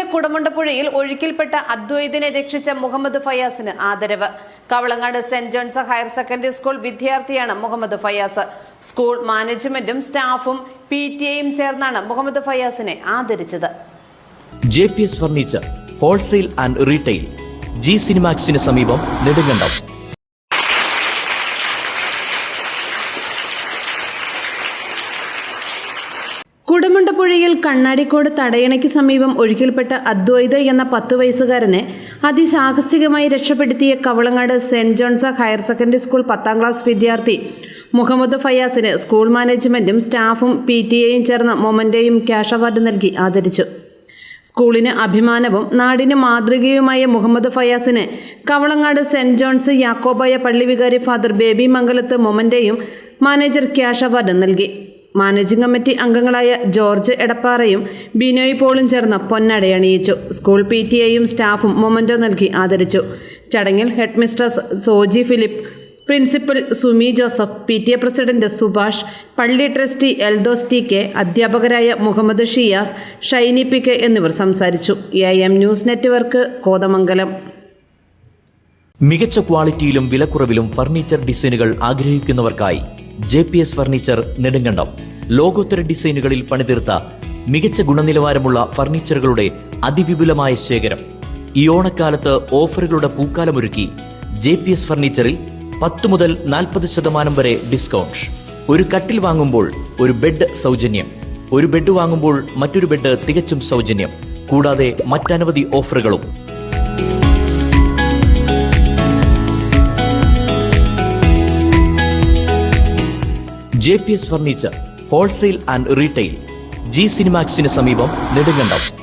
ഇന്നലെ കുടമുണ്ടപ്പുഴയിൽ ഒഴുക്കിൽപ്പെട്ട അദ്വൈതിനെ രക്ഷിച്ച മുഹമ്മദ് ഫയാസിന് ആദരവ്. Kavalangad saint John's higher secondary school വിദ്യാർത്ഥിയാണ് മുഹമ്മദ് ഫയാസ്. സ്കൂൾ മാനേജ്മെന്റും സ്റ്റാഫും പി ടി എയും ചേർന്നാണ് മുഹമ്മദ് ഫയാസിനെ ആദരിച്ചത്. J P S furniture wholesale and retail G സിനിമാക്സിന് സമീപം നെടുങ്കണ്ടം. കുടമുണ്ടപ്പുഴയിൽ കണ്ണാടിക്കോട് തടയണയ്ക്ക് സമീപം ഒഴുക്കിൽപ്പെട്ട അദ്വൈത എന്ന പത്ത് വയസ്സുകാരനെ അതിസാഹസികമായി രക്ഷപ്പെടുത്തിയ Kavalangad saint John's higher secondary school പത്താം ക്ലാസ് വിദ്യാർത്ഥി മുഹമ്മദ് ഫയാസിന് സ്കൂൾ മാനേജ്മെന്റും സ്റ്റാഫും പി ടി എയും ചേർന്ന് മൊമന്റെയും ക്യാഷ് അവാർഡ് നൽകി ആദരിച്ചു. സ്കൂളിന് അഭിമാനവും നാടിന് മാതൃകയുമായ മുഹമ്മദ് ഫയാസിന് കവളങ്ങാട് സെന്റ് ജോൺസ് യാക്കോബായ പള്ളി വികാരി ഫാദർ ബേബി മംഗലത്ത് മൊമന്റെയും മാനേജർ ക്യാഷ് അവാർഡ് നൽകി. മാനേജിംഗ് കമ്മിറ്റി അംഗങ്ങളായ ജോർജ് എടപ്പാറയും ബിനോയ് പോളും ചേർന്ന് പൊന്നടയണിയിച്ചു സ്കൂൾ പി ടി എയും സ്റ്റാഫും മൊമന്റോ നൽകി ആദരിച്ചു. ചടങ്ങിൽ head mistress Soji Philip principal Sumi Joseph P T A president Subhash പള്ളി ട്രസ്റ്റി എൽദോസ് ടി കെ അധ്യാപകരായ മുഹമ്മദ് ഷിയാസ് ഷൈനി പി കെ എന്നിവർ സംസാരിച്ചു. A M news network Kothamangalam. മികച്ച ക്വാളിറ്റിയിലും വിലക്കുറവിലും ഫർണിച്ചർ ഡിസൈനുകൾ ആഗ്രഹിക്കുന്നവർക്കായി J P S furniture Nedumkandam. ലോകോത്തര ഡിസൈനുകളിൽ പണിതീർത്ത മികച്ച ഗുണനിലവാരമുള്ള ഫർണിച്ചറുകളുടെ അതിവിപുലമായ ശേഖരം. ഈ ഓണക്കാലത്ത് ഓഫറുകളുടെ പൂക്കാലമൊരുക്കി ജെ പി എസ് ഫർണിച്ചറിൽ പത്ത് മുതൽ നാൽപ്പത് ശതമാനം വരെ ഡിസ്കൗണ്ട്. ഒരു കട്ടിൽ വാങ്ങുമ്പോൾ ഒരു ബെഡ് സൗജന്യം. ഒരു ബെഡ് വാങ്ങുമ്പോൾ മറ്റൊരു ബെഡ് തികച്ചും സൗജന്യം. കൂടാതെ മറ്റനവധി ഓഫറുകളും. J P S furniture wholesale and retail G സിനിമാക്സിന് സമീപം നെടുങ്കണ്ടം.